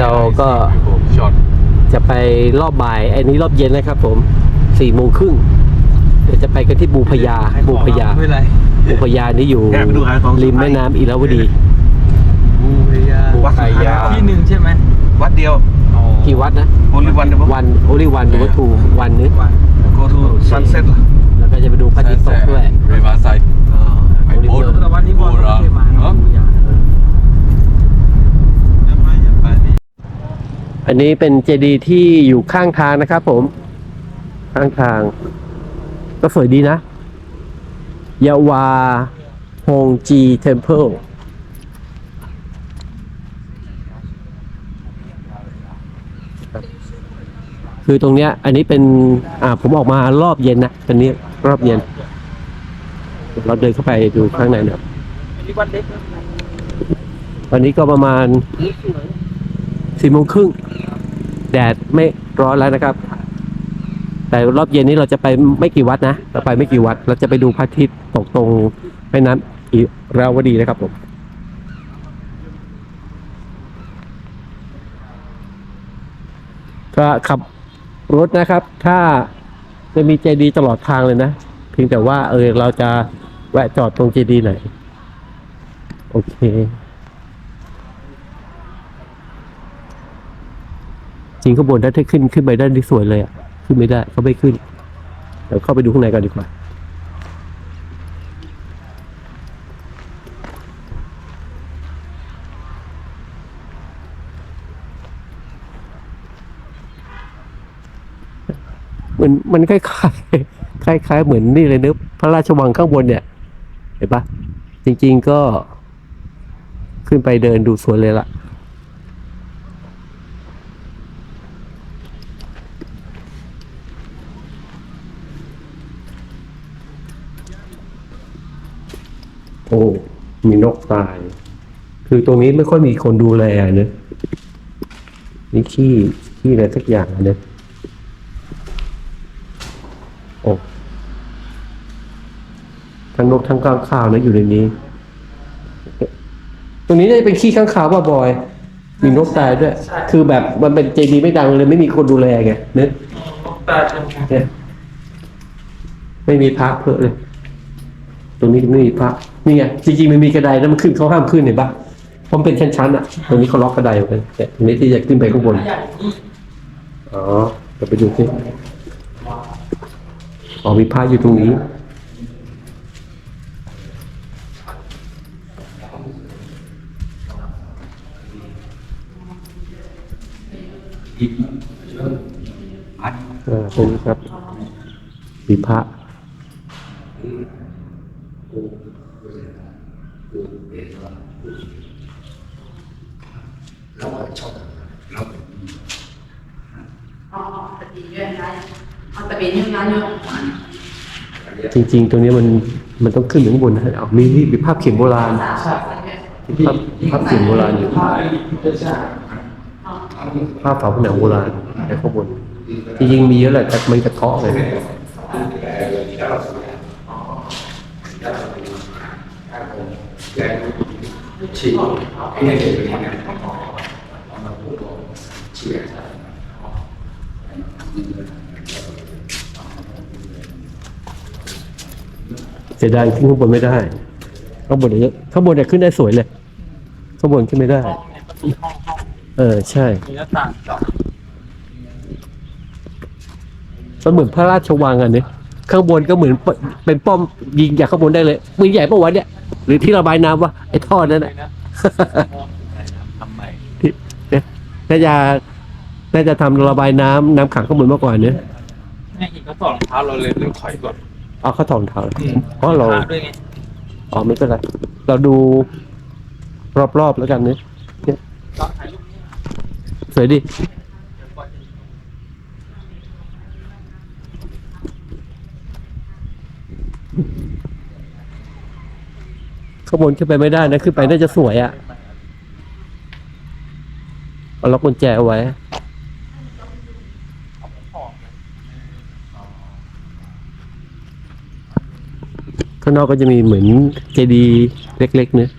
เราก็ช็อตจะไปรอบบ่าย อันนี้รอบเย็นนะครับผมสี่โมงครึ่งเดี๋ยวจะไปกันที่บูพยาบูพยาไม่เป็นไรบูพยานี่อยู่แอบไปดูหาของริมแม่น้ำอิราวดีบูพยาวัดไทยาที่หนึ่งใช่ไหมวัดเดียวอ๋อกี่วัดนะ only one วันโอลิวันหรือว่าทูวันนึงวัน go to sunset ล่ะแล้วก็จะไปดูพระอาทิตย์ตกด้วยเรวาไซด์ไอ้โบสถ์แต่วันนี้บอลไม่เคยมานะบูพยา อันนี้เป็นเจดีย์ที่อยู่ข้างทางนะครับผม ข้างทาง ก็สวยดีนะยาวาฮงจีเทมเพิลคือตรงเนี้ย อันนี้เป็น อ่า ผมออกมารอบเย็นนะตอนนี้รอบเย็น เราเดินเข้าไปดูข้างในหน่อยวันนี้ก็ประมาณสี่โมงครึ่ง แดดไม่ร้อนแล้วนะครับ แต่รอบเย็นนี้เราจะไปไม่กี่วัดนะเราไปไม่กี่วัด เราจะไปดูพระอาทิตย์ตกตรงแม่น้ำอิราวดีนะครับผมก็ขับรถนะครับ ถ้าจะมีเจดีตลอดทางเลยนะ เพียงแต่ว่าเออเราจะแวะจอดตรงเจดีไหนโอเค จริงข้างบนถ้าถ้าขึ้นขึ้นไปด้านที่สวยเลยอะขึ้นไม่ได้เขาไม่ขึ้นเดี๋ยวเข้าไปดูข้างในกันดีกว่ามันมันคล้ายๆคล้ายๆเหมือนนี่เลยนอะพระราชวังข้างบนเนี่ย เห็นปะจริง ๆก็ขึ้นไปเดินดูสวนเลยล่ะ โอ้ มีนกตาย คือตรงนี้ไม่ค่อยมีคนดูแลเนอะนี่ขี้ขี้อะไรสักอย่างเนอะโอ้ทั้งนกทั้งข้างข่าวนะอยู่ในนี้ ตรงนี้น่าจะเป็นขี้ข้างข่าวป่ะบอย มีนกตายด้วย คือแบบมันเป็นเจดีย์ไม่ดังเลยไม่มีคนดูแลไงเนอะตาชมเนี่ยไม่มีพระเพื่อเลย ตรงนี้ไม่มีพระ นี่ไงจริงๆมันมีกระไดแล้วมันขึ้นเขาห้ามขึ้นเห็นปะเพราะมันเป็นชั้นๆอะตรงนี้เขาล็อกกระไดไว้แต่ตรงนี้ที่จะขึ้นไปข้างบนอ๋อเดี๋ยวไปดูสิอ๋อมีพระอยู่ตรงนี้อ่าตรงนี้ครับมีพระ จริง ๆตรงนี้มันมันต้องขึ้นถึงข้างบนนะเอามีนี่มีภาพเขียนโบราณมีภาพภาพเขียนโบราณอยู่ ภาพฝาผนังโบราณในข้างบนจริงๆมีเยอะแหละแต่มันกระเทาะเลยเสียดายขึ้นข้างบนไม่ได้ข้างบนเนี่ยข้างบนเนี่ยขึ้นได้สวยเลยข้างบนขึ้นไม่ได้มีห้องห้องเออใช่มีหน้าต่างเจาะมันเหมือนพระราชวังอะเนี่ยข้างบนก็เหมือนปเป็นป้อมยิงจากข้างบนได้เลยมือใหญ่ปะวะเนี่ย หรือที่ระบายน้ำวะไอ้ท่อนั่นเลน่ะยนะทำใหม่น่าจะน่าจะทำระบายน้ำน้ำขังข้างบนมากกว่าเนี่ยแม่เห็นเขาต่อรองเท้าเราเลยเริ่มถอยก่อน เอาเข้าถอนเท้าเพราะเราพด้วยไงอ๋อไม่เป็นไรเราดูรอบๆแล้วกันเนี่ยเนี่ยตอนถ่ายรูปนี้สวยดิเดี๋ยวก่อนข้างบนขึ้นไปไม่ได้นะขึ้นไปน่าจะสวยอะ่ะเอาล็อกกุญแจเอาไว้ ข้างนอกก็จะมีเหมือนเจดีย์เล็กๆเนะ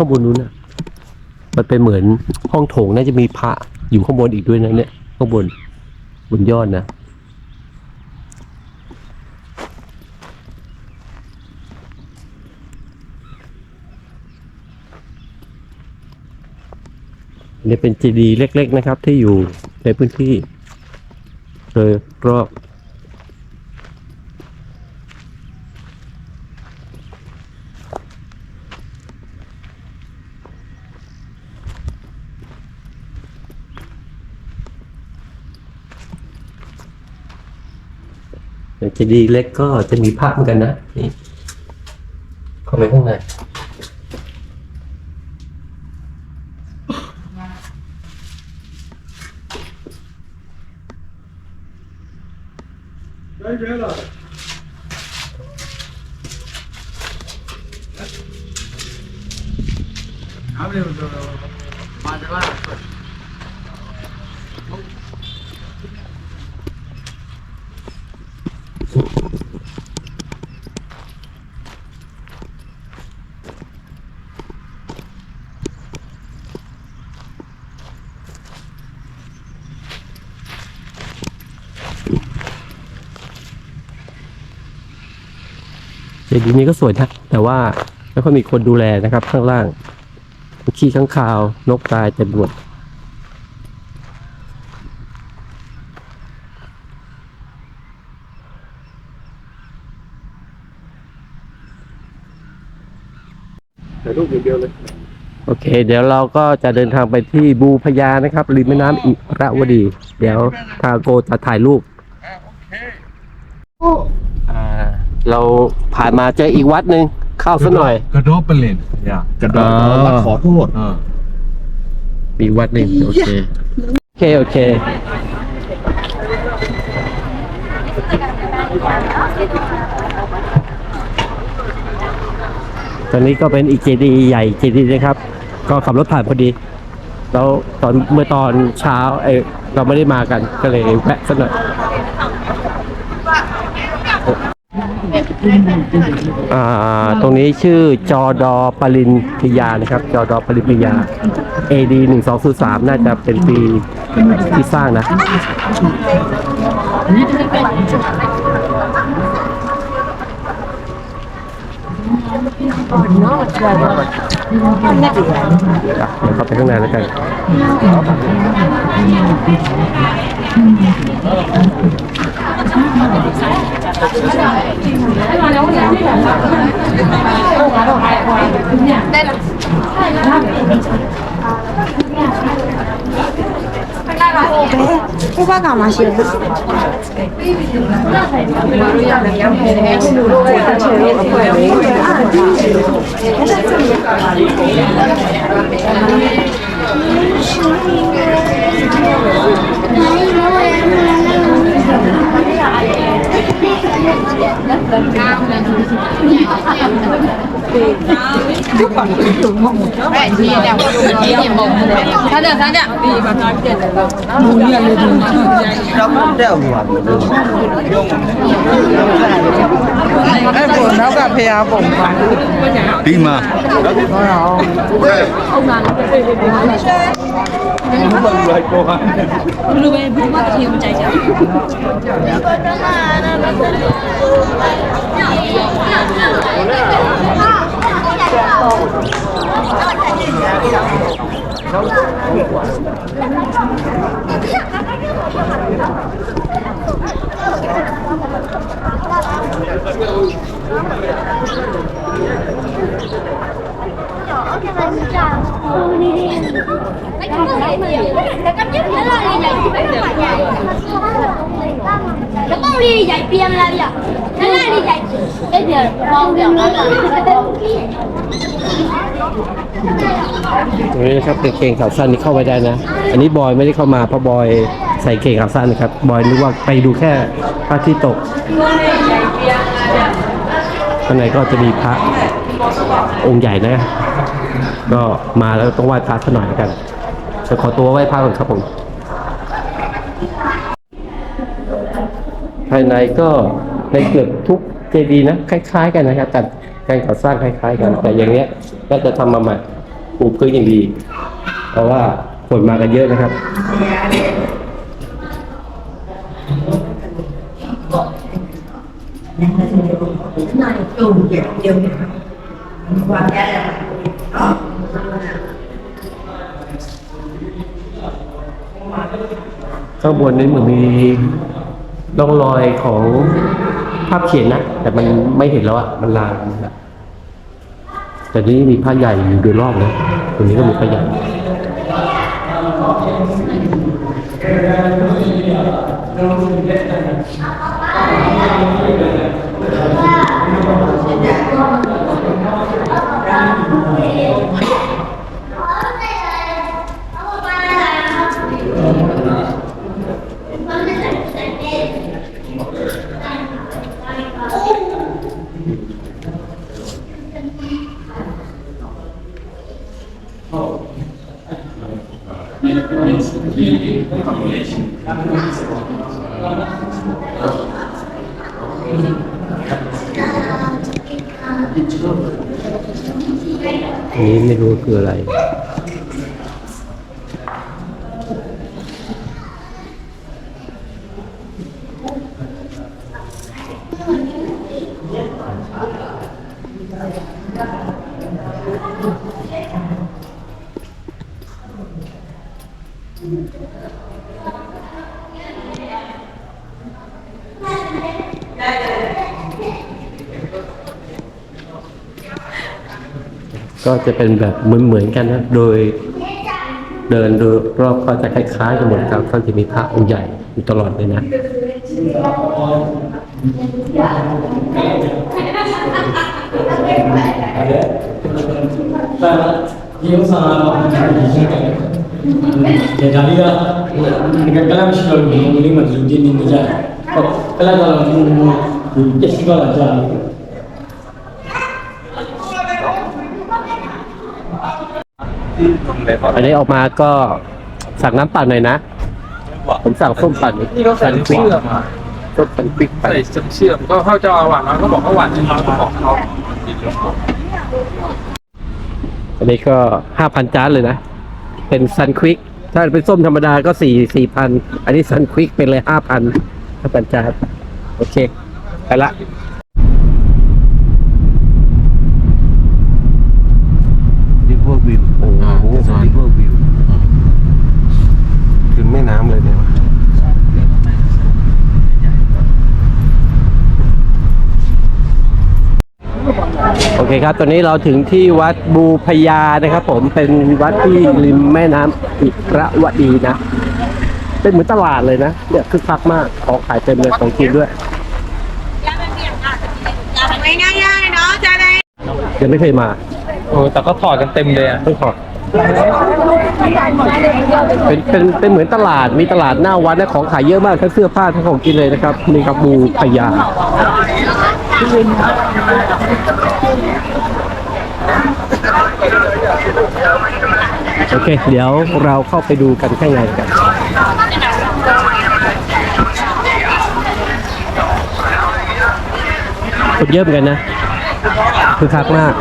ข้างบนนู้นน่ะมันเป็นเหมือนห้องโถงน่าจะมีพระอยู่ข้างบนอีกด้วยนะเนี่ยข้างบนบนยอดนะนี่เป็นเจดีย์เล็ก ๆ นะครับ ที่อยู่ในพื้นที่โดยรอบ เจดีย์เล็กก็จะมีภาพเหมือนกันนะนี่เข้าไปข้างใน เจดีย์นี้ก็สวยนะ แต่ว่าไม่ค่อยมีคนดูแลนะครับ ข้างล่างขี้ข้างคาว นกตายเต็มไปหมดถ่ายรูปอย่างเดียวเลย โอเค เดี๋ยวเราก็จะเดินทางไปที่บูพญานะครับริมแม่น้ำอิระวดี เดี๋ยวทางโกจะถ่ายรูปอ่า เราผ่านมาเจออีกวัดหนึ่งเข้าซะหน่อย กระโดดเป็นเลนอย่ากระโดดอ๋อมาขอโทษเออมีวัดหนึ่งโอเค โอเค โอเค ตอนนี้ก็เป็นอีกเจดีย์ใหญ่เจดีย์นะครับ ก็ขับรถผ่านพอดี แล้วตอนเมื่อตอนเช้าเอยเราไม่ได้มากันก็เลยแวะสักหน่อย อ่าตรงนี้ชื่อจอดอปรินพิยานะครับ จอดอปรินพิยา AD หนึ่งสองสี่สามน่าจะเป็นปีที่สร้างนะเดี๋ยวเข้าไปข้างในแล้วกัน 我爸干嘛写的？哪一个？哪一个？哪一个？chúc bạn cũng đủ mong một chút. Vậy thì đẹp một cái điểm mộng. Sao được, sao được? Đi vào nói chuyện được. Mù như là đường. Đó cũng đều mà. Em vừa nấu cà phê à cũng phải. Đi mà. Đó không. Ông làm cái gì Blueberry cô hả? Blueberry bút mắt thì không chạy chạy. Hãy subscribe dạy piêm là bây giờ nó lại đi dạy bây giờ con kiểu nó là ตรงนี้นะครับเป็นเกงขาสั้นนี่เข้าไปได้นะ อันนี้บอยไม่ได้เข้ามาเพราะบอยใส่เกงขาสั้นนะครับ บอยนึกว่าไปดูแค่พระที่ตกข้างในก็จะมีพระองค์ใหญ่นะ ก็มาแล้วต้องไหว้พระสักหน่อยกันจะขอตัวไหว้พระก่อนครับผมภายในก็ในเกือบทุกเจดีย์นะคล้าย ๆ กันนะครับแต่การก่อสร้างคล้าย ๆ กัน แต่อย่างเนี้ยก็จะทำมาใหม่ปูพื้นอย่างดี เพราะว่าคนมากันเยอะนะครับ ข้างบนนี้เหมือนมีร่องรอยของภาพเขียนนะ แต่มันไม่เห็นแล้วอะมันลางแล้วแต่นี้มีผ้าใหญ่อยู่โดยรอบนะตรงนี้ก็มีผ้าใหญ่ นี้ไม่รู้คืออะไร ก็จะเป็นแบบเหมือนๆกันนะโดยเดินดยรอบก็จะคล้ายๆกันหมดครับก็จะมีพระองค์ใหญ่อยู่ตลอดเลยนะ Ya dalia อันนี้ออกมาก็สั่งน้ำปั่นหน่อยนะ ผมสั่งส้มปั่นนี่เขาใส่นควิกเชื่อมมาส้มปั่นควิกปั่นใส่เชื่อมก็เขาจะเอาหวานน้อยก็บอกเขาหวานน้อยก็บอกเขาอันนี้ก็ห้าพันจานเลยนะ เป็นซันควิก ถ้าเป็นส้มธรรมดาก็สี่สี่พัน อันนี้ซันควิกเป็นเลยห้าพันห้าพันจาน โอเค ไปละ ริเวอร์วิวโอ้โหริเวอร์วิวถึงแม่น้ำเลยเนี่ย โอ เคครับ ตอนนี้เราถึงที่วัดบูพยานะครับ ผมเป็นวัดที่ริมแม่น้ำอิระวดีนะ เป็นเหมือนตลาดเลยนะเนี่ยคึกคักมากของขายเต็มเลยของกินด้วยยังไม่เคยมาโอ้แต่ก็ถอดกันเต็มเลยอะต้องขอเป็นเป็นเป็นเหมือนตลาดมีตลาดหน้าวัดนะของขายเยอะมากทั้งเสื้อผ้าทั้งของกินเลยนะครับนี่ครับบูพยา โอเค เดี๋ยวเราเข้าไปดูกันข้างในกันคนเยอะเหมือนกันนะ คือคักมาก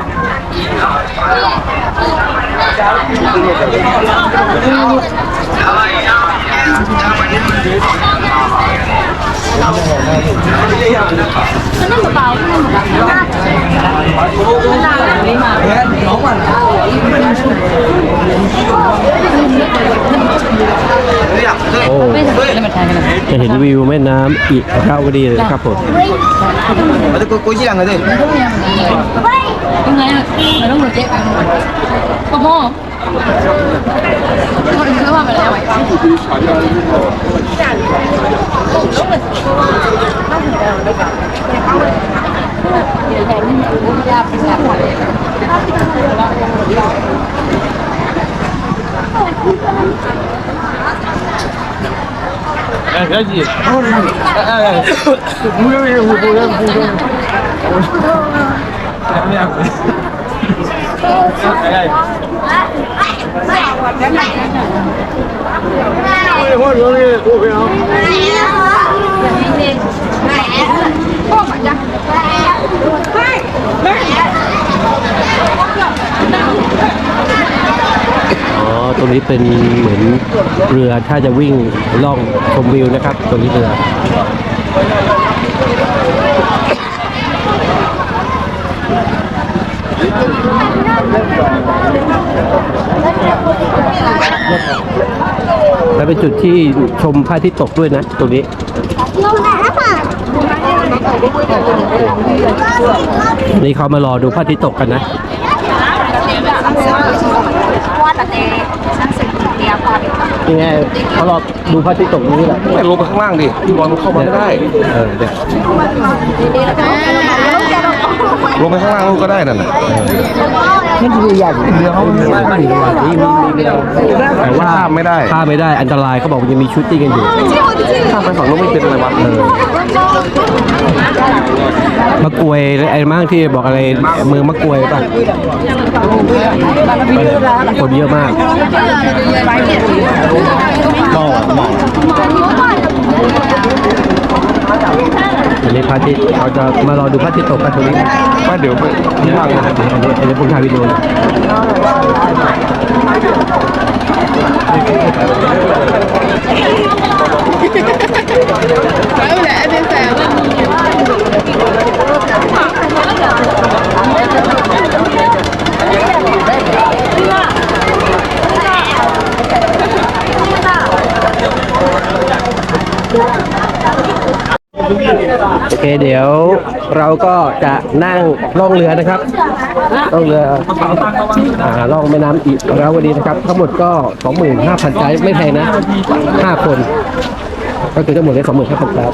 จะเห็นวิวแม่น้ำอิระวดีเลยนะครับผม Ada kunci lang ada. Yung ngayon, meron mo check. Kamu. Kamu di sana apa lagi? Eh, gaji. Ini aku. Eh, eh. 快！อ๋อ 下雨，那我们怎么？的？不，是的？哎，别急，哎哎哎，不用不不用，哎哎。 ตรงนี้เป็นเหมือนเรือถ้าจะวิ่งล่องชมวิวนะครับ ตรงนี้เรือ และเป็นจุดที่ชมพระอาทิตย์ตกด้วยนะตรงนี้นี่เขามารอดูพระอาทิตย์ตกกันนะนี่ไงเขารอดูพระอาทิตย์ตกนี่แหละแต่ลงไปข้างล่างดิพี่บอลมันเข้ามาไม่ได้ เออเนี่ย ลงไปข้างล่างก็ได้นั่นน่ะนี่คืออย่างเรือเขาไม่ได้ไม่ได้นี่มีแต่ว่าข้ามไม่ได้ข้ามไม่ได้อันตรายเขาบอกยังมีชุดติ้งกันอยู่ข้ามไปฝั่งนู้นไม่เป็นอะไรวะเออมะกรวยไอ้มั่งที่บอกอะไรเมืองมะกรวยป่ะคนเยอะมากอั อันนี้พระอาทิตย์เราจะมารอดูพระอาทิตย์ตกกันตรงนี้ว่าเดี๋ยวไปข้างล่างอันนี้อันนี้ผมถ่ายวิดีโอโอ เคเดี๋ยวเราก็จะนั่งล่องเรือนะครับล่องเรืออ่าล่องแม่น้ำอิราวดีนะครับ ทั้งหมดก็ 25,000ใจไม่แพงนะ 5 คน ก็คือทั้งหมดได้25,000ครับ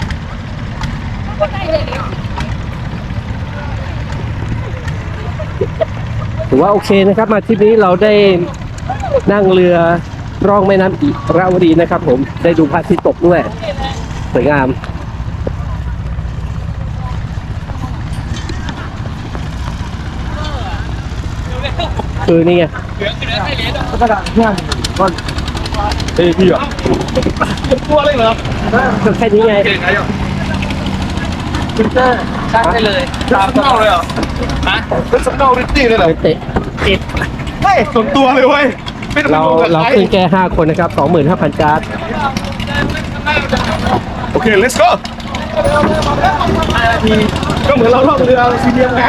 ถือว่าโอเคนะครับ มาทริปนี้เราได้นั่งเรือร่องแม่น้ำอิระวดีนะครับ ผมได้ดูพระอาทิตย์ตกด้วยสวยงามคือนี่ไงเฮ้ยพี่อะตัวอะไรเหรอก็แค่นี้ไงเก่งไงอะคุณเตอร์ ชักได้เลยสามเท่าเลยเหรอฮะเป็นสำเนาริตตี้เลยเหรอเตะเฮ้ยส่วนตัวเลยเว้ยไม่ต้องเราลงกับเราใครขึ้นแค่ห้าคนนะครับสองหมื่นห้าพันจาร์ดโอเค let's go ก็เหมือนเราล่องเรือซีเรียมไง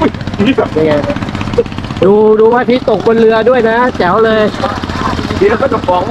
อุ๊ยนี่แบบนี่ไงดูดูพระอาทิตย์ตกบนเรือด้วยนะ แจ๋วเลย เดี๋ยวก็จะฟ้อง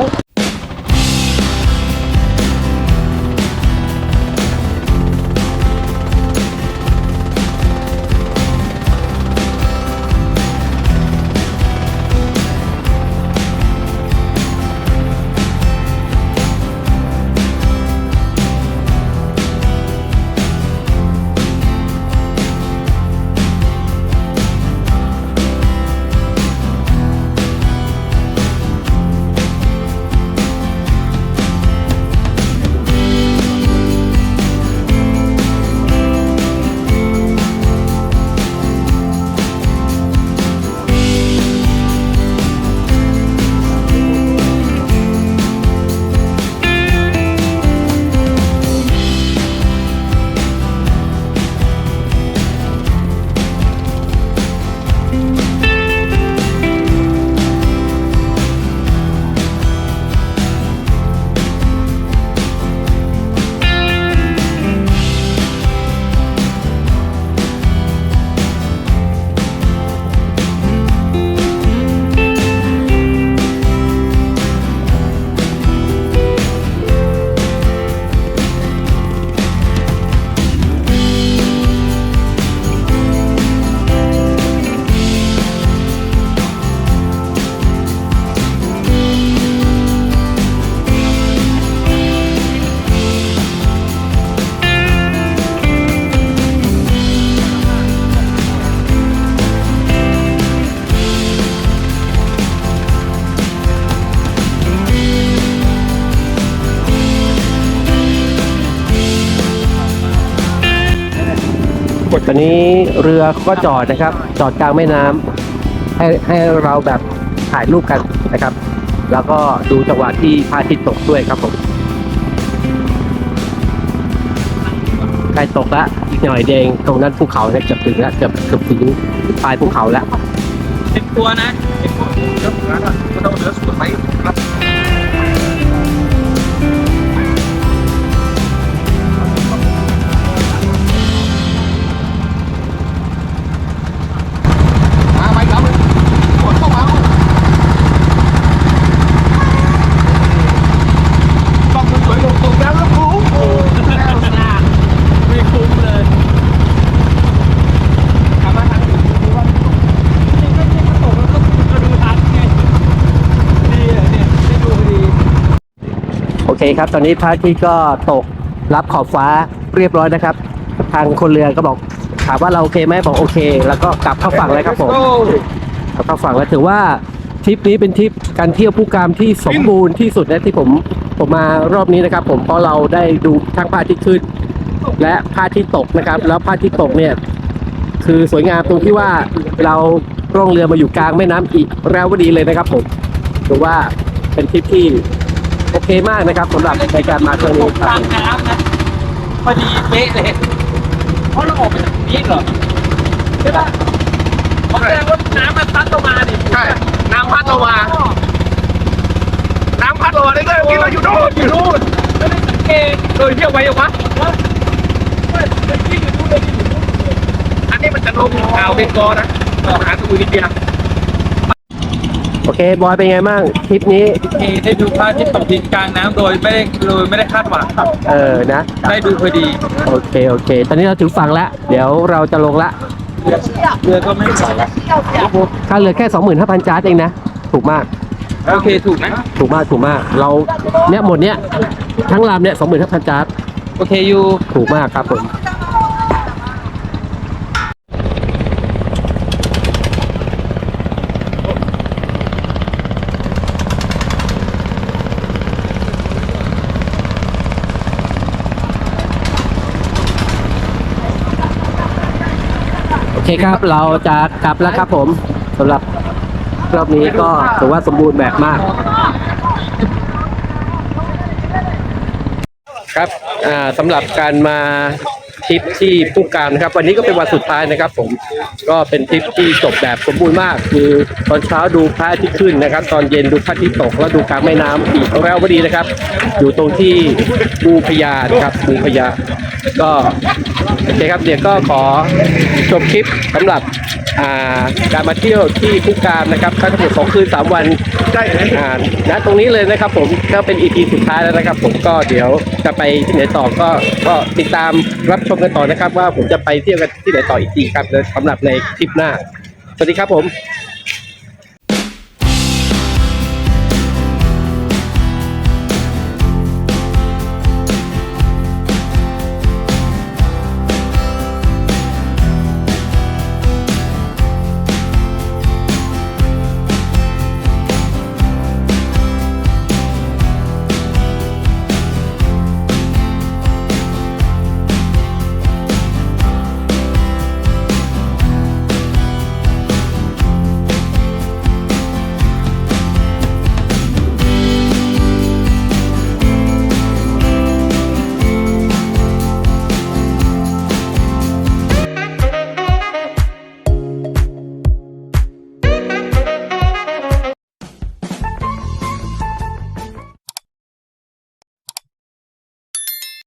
รือก็จอดนะครับ จอดกลางแม่น้ำให้ให้เราแบบถ่ายรูปกันนะครับ แล้วก็ดูจังหวะที่พระอาทิตย์ตกด้วยครับผมใกล้ตกแล้วอีกหน่อยเดงตรงนั้นภูเขาเนี่ยเกือบถึงแล้วเกือบเกือบถึงปลายภูเขาแล้วเต็มตัวนะเต็มตัวเลือกร้านอะก็ต้องเลือกสุดไหมครับ เคครับ ตอนนี้พระอาทิตย์ก็ตกรับขอบฟ้าเรียบร้อยนะครับ ทางคนเรือก็บอกถามว่าเราโอเคไหมบอกโอเค แล้วก็กลับเข้าฝั่งเลยครับผมกลับเข้าฝั่งแล้วถือว่าทริปนี้เป็นทริปการเที่ยวผู้กามที่สมบูรณ์ที่สุดนะที่ผมผมมารอบนี้นะครับ ผมเพราะเราได้ดูทั้งพระอาทิตย์ขึ้น และพระอาทิตย์ตกนะครับ แล้วพระอาทิตย์ตกเนี่ยคือสวยงามตรงที่ว่าเราร่องเรือมาอยู่กลางแม่น้ำอีกแรวดีเลยนะครับผมถือว่าเป็นทริปที่โอเค มากนะครับสำหรับในการมาครั้งนี้คกรับงน้ำนะพอดีเป๊ะเลยเพราะเราออกไปจากตรงนี้เหรอใช่ป่ะเพราะแสดงว่าน้ำมันพัดลงมาดิใช่น้ำพัดลงมา น้ำพัดลงมาเลยเมื่อกี้เราอยู่โน่นอยู่โน่นไม่ได้สังเกตเออเที่ยวไปยังวะว่าเฮ้ยเมื่อกี้อยู่นู่นเลยอยู่นู่นอันนี้มันจะลงอ่าวเบงกอลนะต่อหาสมุทรอินเดีย อเค บอยเป็นไงบ้างทริปนี้เอได้ดูพระอาทิตย์ตกดินกลางน้ำโดยไม่ได้โดยไม่ได้คาดหวังเออนะ ได้ดูพอดีโอเค โอเค ตอนนี้เราถึงฝั่งแล้ว เดี๋ยวเราจะลงละ เรือก็ไม่ใส่ละค่าเรือแค่ 25,000จาร์ดเองนะ ถูกมาก โอเคถูกนะ ถูกมาก ถูกมาก เราเนี่ยหมดเนี่ย ทั้งลำเนี่ย25,000จาร์ดโอเคอยู่ ถูกมากครับผม คครับเราจะกลับแล้วครับผมสำหรับรอบนี้ก็ถือว่าสมบูรณ์แบบมาก ครับสำหรับการมา ทริปที่ผู้การนะครับ วันนี้ก็เป็นวันสุดท้ายนะครับ ผมก็เป็นทริปที่จบแบบสมบูรณ์มาก คือตอนเช้าดูพระอาทิตย์ขึ้นนะครับ ตอนเย็นดูพระอาทิตย์ตก แล้วดูกลางแม่น้ำอีกแล้วพอดีนะครับ อยู่ตรงที่บูพยานะครับบูพยา ก็โอเคครับเดี๋ยวก็ขอจบคลิปสำหรับ การมาเที่ยวที่ภูกามนะครับทั้งหมดสองคืนสามวันได้อ่าณตรงนี้เลยนะครับ ผมก็เป็นอีพีสุดท้ายแล้วนะครับ ผมก็เดี๋ยวจะไปที่ไหนต่อก็ก็ติดตามรับชมกันต่อนะครับ ว่าผมจะไปเที่ยวกันที่ไหนต่ออีกทีครับสำหรับในคลิปหน้า สวัสดีครับผม